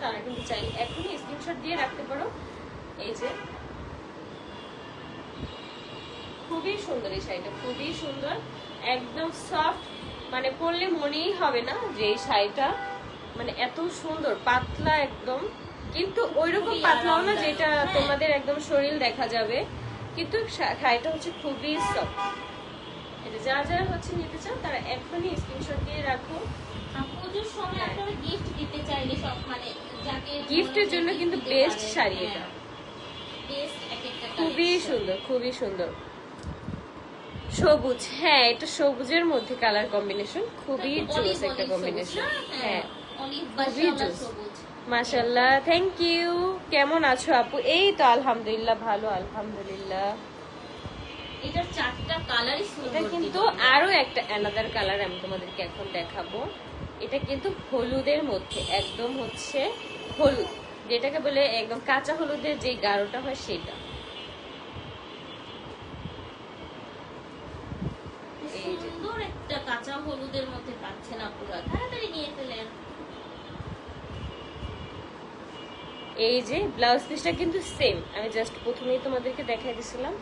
তারা কিন্তু চাইলে এখনই স্ক্রিনশট দিয়ে রাখতে পারো। এই যে। খুবই সুন্দর এই শাড়িটা খুবই সুন্দর। একদম সফট মানে পরলে মনেই হবে না যে এই শাড়িটা মানে এত সুন্দর পাতলা একদম। কিন্তু ওইরকম খুবই পাতলাও না যেটা হ্যাঁ। তোমাদের একদম শরীর দেখা যাবে। কিন্তু শাড়িটা হচ্ছে খুবই সফট এটা যারা যারা হচ্ছে নিতে চাও তারা এখনই স্ক্রিনশট দিয়ে রাখো। আর পুজোর সময় আপনারা গিফট দিতে চাইলে সব মানে যাকে গিফটের জন্য কিন্তু বেস্ট শাড়ি এটা। বেস্ট এক একটা খুবই সুন্দর খুবই সুন্দর। সবুজ হ্যাঁ এটা সবুজের মধ্যে কালার কম্বিনেশন খুবই জোস একটা কম্বিনেশন হ্যাঁ olive খুবই জোস। মাশাল্লাহ থ্যাংক ইউ কেমন আছো আপু? এই তো আলহামদুলিল্লাহ ভালো আলহামদুলিল্লাহ। এটার চারটা কালারই এটা সুন্দর কিন্তু। আরও একটা অ্যানাদার কালার আমি তোমাদেরকে এখন দেখাবো। এটা কিন্তু হলুদের মধ্যে একদম হচ্ছে হলুদ যেটাকে বলে একদম কাঁচা হলুদের যে গাঢ়টা হয় সেটা এই যে। সুন্দর একটা কাঁচা হলুদের মধ্যে পাচ্ছেন আপুরা তাড়াতাড়ি নিয়ে ফেলেন এই যে ব্লাউজ পিসটা কিন্তু সেম আমি জাস্ট প্রথমেই তোমাদেরকে দেখাই দিছিলাম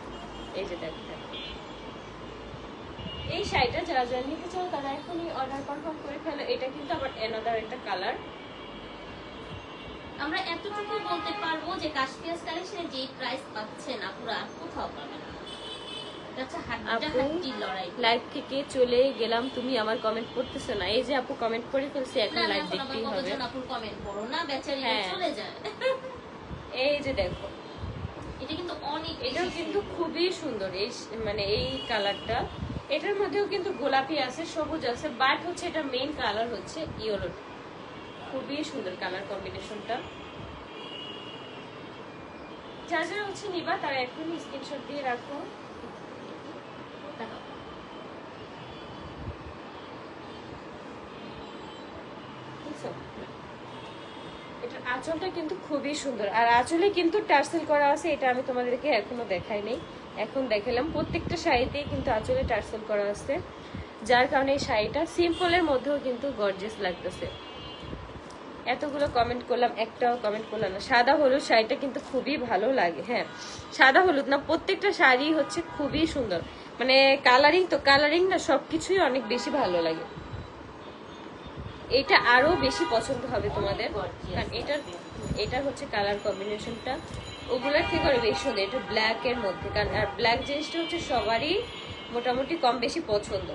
এই যে দেখো। এই শাড়িটা যারা যারা নিতে চাও তারা এখনই অর্ডার কনফার্ম করে ফেলো। এটা কিন্তু আবার এনাদার একটা কালার আমরা এতটুকু বলতে পারব যে কাশপিয়াস কালেকশনে যে প্রাইস পাচ্ছেন কোথাও পাবেন না। লাইভ থেকে চলে গেলাম তুমি আমার কমেন্ট পড়তেছো না। এই যে আপু কমেন্ট করে ফেলছি এখন না না লাইভ দেখতেই হবে। কমেন্ট পড়ো না বেচারি হ্যাঁ। চলে যায়। এই যে দেখো। এটা কিন্তু অনেক এটাও কিন্তু খুবই সুন্দর এই মানে এই কালারটা এটার মধ্যেও কিন্তু গোলাপি আছে, সবুজ আছে বাট হচ্ছে এটা মেইন কালার হচ্ছে ইয়েলো খুবই সুন্দর কালার কম্বিনেশনটা যা যা হচ্ছে নিবা, তারা এখনই স্ক্রিনশট দিয়ে রাখো? এটার আঁচলটা কিন্তু খুবই সুন্দর। আর আঁচলে কিন্তু টার্সেল করা আছে, এটা আমি তোমাদেরকে এখনও দেখাই নাই। এখন দেখালাম। প্রত্যেকটা শাড়িতেই কিন্তু আঁচলে টার্সেল করা আছে। যার কারণে এই শাড়িটা সিম্পলের মধ্যেও কিন্তু গর্জেস লাগতেছে। এতগুলো কমেন্ট করলাম একটাও কমেন্ট করলাম না। সাদা হলুদ শাড়িটা কিন্তু খুবই ভালো লাগে হ্যাঁ। সাদা হলুদ না প্রত্যেকটা শাড়ি হচ্ছে খুবই সুন্দর। মানে কালারিং তো কালারিং না সবকিছুই অনেক বেশি ভালো লাগে। এটা আরও বেশি পছন্দ হবে তোমাদের। কারণ এটার এটা হচ্ছে কালার কম্বিনেশনটা ওগুলোর থেকে আরও বেশি সুন্দর এটা ব্ল্যাক এর মধ্যে। কারণ, আর ব্ল্যাক জিনিসটা হচ্ছে সবারই মোটামুটি কম বেশি পছন্দ।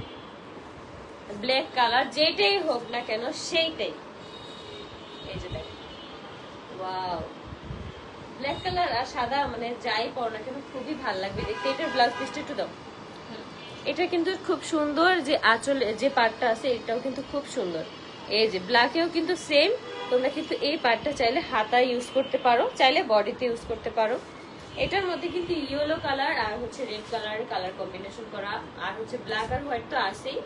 ব্ল্যাক কালার যেটাই হোক না কেন, সেইটাই। এই যে ওয়াও ব্ল্যাক কালার আর সাদা মানে যাই পর না কেন, খুবই ভালো লাগবে। দেখতে এটার ব্লাউজ পিসটা একটু দাও। এটা কিন্তু খুব সুন্দর যে আঁচল যে পার্টটা আছে, এটাও কিন্তু খুব সুন্দর। এই যে ব্ল্যাকেও কিন্তু সেম তোমরা কিন্তু এই পার্টটা চাইলে হাতায় ইউজ করতে পারো চাইলে বডিতে ইউজ করতে পারো। এটার মধ্যে কিন্তু ইয়েলো কালার আর হচ্ছে রেড কালার কালার কম্বিনেশন করা আর হচ্ছে ব্ল্যাক আর হোয়াইট তো আসেই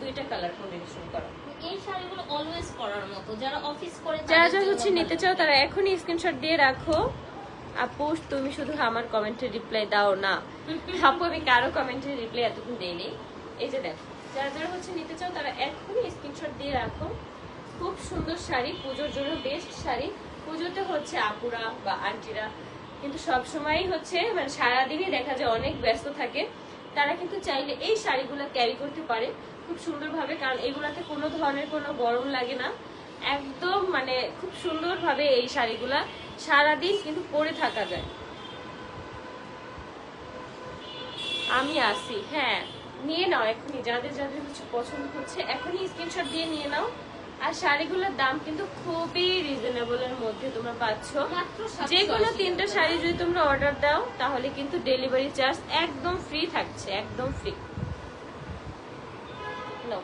দুইটা কালার কম্বিনেশন করা। এই শাড়িগুলো অলওয়েজ পরার মতো যারা অফিস করে যারা যারা হচ্ছে নিতে চাও তারা এখনই স্ক্রিনশট দিয়ে রাখো। আপু তুমি শুধু আমার কমেন্টে রিপ্লাই দাও না। আপু আমি কারও কমেন্টে রিপ্লাই এতক্ষণ দেইনি। এই যে দেখো যারা যারা হচ্ছে নিতে চাও তারা এখনই স্ক্রিনশট দিয়ে রাখো। খুব সুন্দর শাড়ি, পুজোর জন্য বেস্ট শাড়ি। পুজোতে হচ্ছে আপুরা বা আন্টিরা। কিন্তু সব সময়ই হচ্ছে মানে সারাদিনই দেখা যায় অনেক ব্যস্ত থাকে। তারা কিন্তু চাইলে এই শাড়িগুলো ক্যারি করতে পারে খুব সুন্দরভাবে, কারণ এগুলাতে কোনো ধরনের কোনো গরম লাগে না। একদম মানে খুব সুন্দরভাবে এই শাড়িগুলা সারাদিন কিন্তু পরে থাকা যায়। আমি আসি হ্যাঁ। নিয়ে নাও এখনই, যাদের যাদের কিছু পছন্দ হচ্ছে, এখনই স্ক্রিনশট দিয়ে নিয়ে নাও। আর শাড়িগুলোর দাম কিন্তু খুবই রিজনেবল এর মধ্যে তোমরা পাচ্ছ। যে কোনো তিনটা শাড়ি যদি তোমরা অর্ডার দাও তাহলে কিন্তু ডেলিভারি চার্জ একদম ফ্রি থাকছে একদম ফ্রি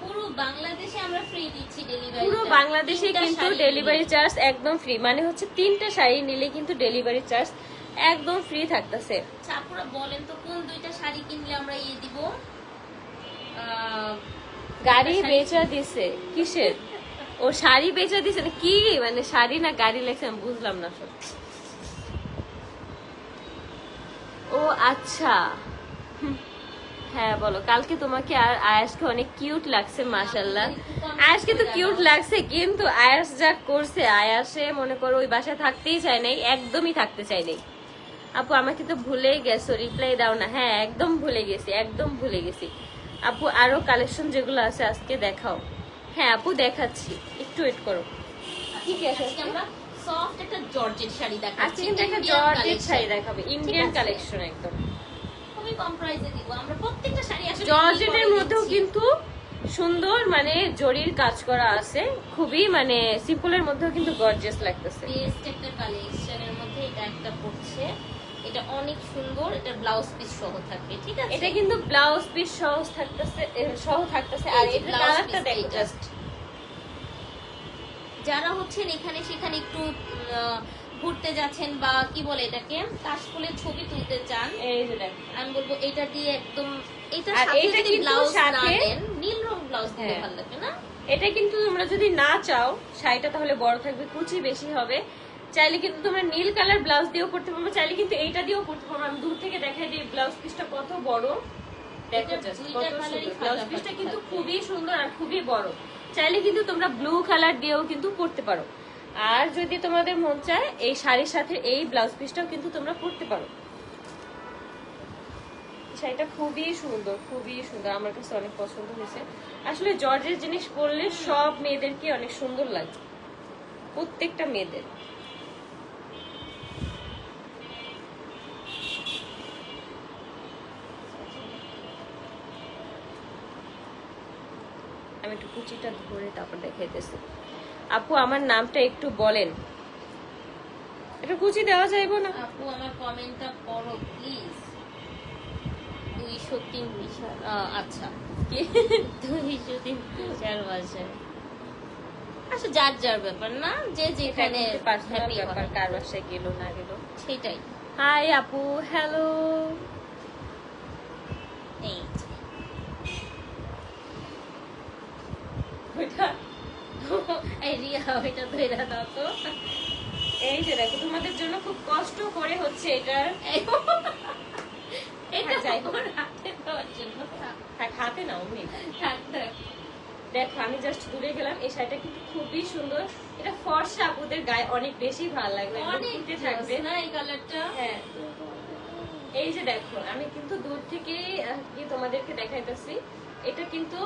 পুরো বাংলাদেশে আমরা ফ্রি দিচ্ছি ডেলিভারি পুরো বাংলাদেশে কিন্তু ডেলিভারি চার্জ একদম ফ্রি মানে হচ্ছে তিনটা শাড়ি নিলে কিন্তু ডেলিভারি চার্জ একদম ফ্রি থাকতেছে। আপুরা বলেন তো কোন দুইটা শাড়ি কিনলে আমরা ইয়ে দিব? গাড়ি বেচা দিছে কিসের? ও শাড়ি বেচা দিছে কি মানে শাড়ি না গাড়ি লেখছে আমি বুঝলাম না সব। ও আচ্ছা। হ্যাঁ বলো, কালকে তোমাকে আর আয়াসকে অনেক কিউট লাগছে মাশাল্লাহ আয়াসকে তো কিউট লাগছে, কিন্তু আয়াস যা করছে, আয়াসে মনে করো ওই বাসায় থাকতেই চায় নাই, একদমই থাকতে চায় নাই। আপু, আমাকে তো ভুলেই গেছো রিপ্লাই দাও না। হ্যাঁ একদম ভুলে গেছি, একদম ভুলে গেছি। আপু, আরও কালেকশন যেগুলো আছে, আজকে দেখাও। হ্যাঁ আপু দেখাচ্ছি। একটু ওয়েট করো। ঠিক আছে আজকে আমরা? সফট একটা জর্জেট শাড়ি আজকে দেখাচ্ছি কিন্তু একটা জর্জেট শাড়ি দেখাবে। ইন্ডিয়ান কালেকশন একদম। খুবই কম প্রাইসে দিব। আমরা প্রত্যেকটা শাড়ি আসলে জর্জেটের মধ্যেও কিন্তু সুন্দর মানে জরির কাজ করা আছে। খুবই মানে সিম্পলের মধ্যেও কিন্তু গর্জিয়াস লাগতেছে। বেস্ট একটা কালেকশনের মধ্যে এটা একটা পড়ছে। এটা অনেক সুন্দর এটা ব্লাউজ পিস সহ থাকবে ঠিক আছে? এটা কিন্তু ব্লাউজ পিস সহ থাকতেছে সহ থাকতেছে আর এটা কালারটা দেখো জাস্ট যারা হচ্ছেন এখানে সেখানে একটু ঘুরতে যাচ্ছেন বা কি বলে এটাকে কাশফুলের ছবি তুলতে চান এই যে দেখো। আমি বলব এটা দিয়ে একদম এটা সাথে যদি ব্লাউজ না দেন নীল রং ব্লাউজ দিলে হ্যাঁ। ভালো লাগবে না? এটা কিন্তু তোমরা যদি না চাও শাড়িটা তাহলে বড় থাকবে কুচি বেশি হবে। চাইলে কিন্তু তোমরা নীল কালার ব্লাউজ দিয়েও করতে পারব চাইলে কিন্তু এইটা দিয়েও করতে পারব। আমি দূর থেকে দেখাই দিই ব্লাউজ পিসটা কত বড়। দেখো এটা just দুইটা কত ব্লাউজ পিসটা কিন্তু খুবই সুন্দর আর খুবই বড়। চাইলে কিন্তু তোমরা ব্লু কালার দিয়েও কিন্তু পরতে পারো। আর যদি তোমাদের মন চায় এই শাড়ির সাথে এই ব্লাউজ পিসটাও কিন্তু তোমরা পরতে পারো। শাড়িটা খুবই সুন্দর খুবই সুন্দর। আমার কাছে অনেক পছন্দ হয়েছে। আসলে জর্জের জিনিস পরলে সব মেয়েদেরকে অনেক সুন্দর লাগে। প্রত্যেকটা মেয়েদের। আমি একটু কুচিটা ধরে তারপর দেখাইতেছি। আপু আমার নামটা একটু বলেন। এটা কুচি দেওয়া যাইবো না? আপু আমার কমেন্টটা পড়ো প্লিজ। দুইশো তিন বিশাল আচ্ছা। কি? দুইশো তিন আচ্ছা যার যার ব্যাপার না যে যেখানে পার্সোনাল ব্যাপার কার বাসায় গেল না গেল। সেটাই। হাই আপু হ্যালো এই যে। এই রিয়া ওইটা ধরে দাও তো। এই যে দেখো তোমাদের জন্য খুব কষ্ট করে হচ্ছে এটার এটা যাই। হাতে দেওয়ার জন্য। থাক, থাক, হাতে নাও থাক, থাক। দেখো আমি জাস্ট দূরে গেলাম এই শাড়িটা কিন্তু খুবই সুন্দর। এটা ফর্সা আপুদের গায়ে অনেক বেশি ভালো লাগবে অনেক থাকবে। না এই কালারটা হ্যাঁ। এই যে দেখো আমি কিন্তু দূর থেকে কি তোমাদেরকে দেখাইতেছি। এটা কিন্তু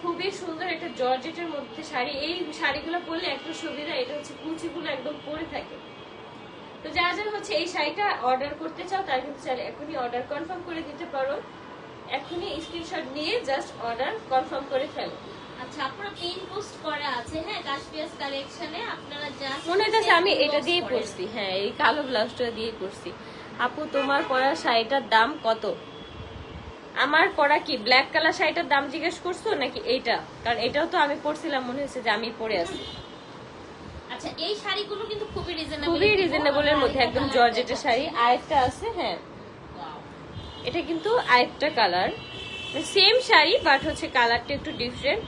খুবই সুন্দর একটা জর্জেটের মধ্যে শাড়ি। এই শাড়িগুলো পরলে একটা সুবিধা এটা হচ্ছে কুচিগুলো একদম পরে থাকে। তো যারা যারা হচ্ছে এই শাড়িটা অর্ডার করতে চাও তারা কিন্তু চাইলে এখনই অর্ডার কনফার্ম করে দিতে পারো। এখনই স্ক্রিনশট নিয়ে জাস্ট অর্ডার কনফার্ম করে ফেলো। আচ্ছা আপনারা পিন পোস্ট করা আছে হ্যাঁ? কাশপিয়াস কালেকশনে আপনারা জাস্ট মনে হচ্ছে আমি এটা দিয়ে পরছি হ্যাঁ এই কালো ব্লাউজটা দিয়ে পরছি। আপু তোমার পরা শাড়িটার দাম কত? আমার পরা কি ব্ল্যাক কালার শাড়িটার দাম জিজ্ঞেস করছ নাকি এইটা? কারণ এটাও তো আমি পরছিলাম মনে হচ্ছে যে আমি পরে আছি। আচ্ছা এই শাড়িগুলো কিন্তু খুবই রিজনেবল খুবই রিজনেবলের মধ্যে একদম জর্জেটের শাড়ি। আরেকটা আছে হ্যাঁ। এটা কিন্তু আরেকটা কালার সেম শাড়ি বাট হচ্ছে কালারটা একটু ডিফারেন্ট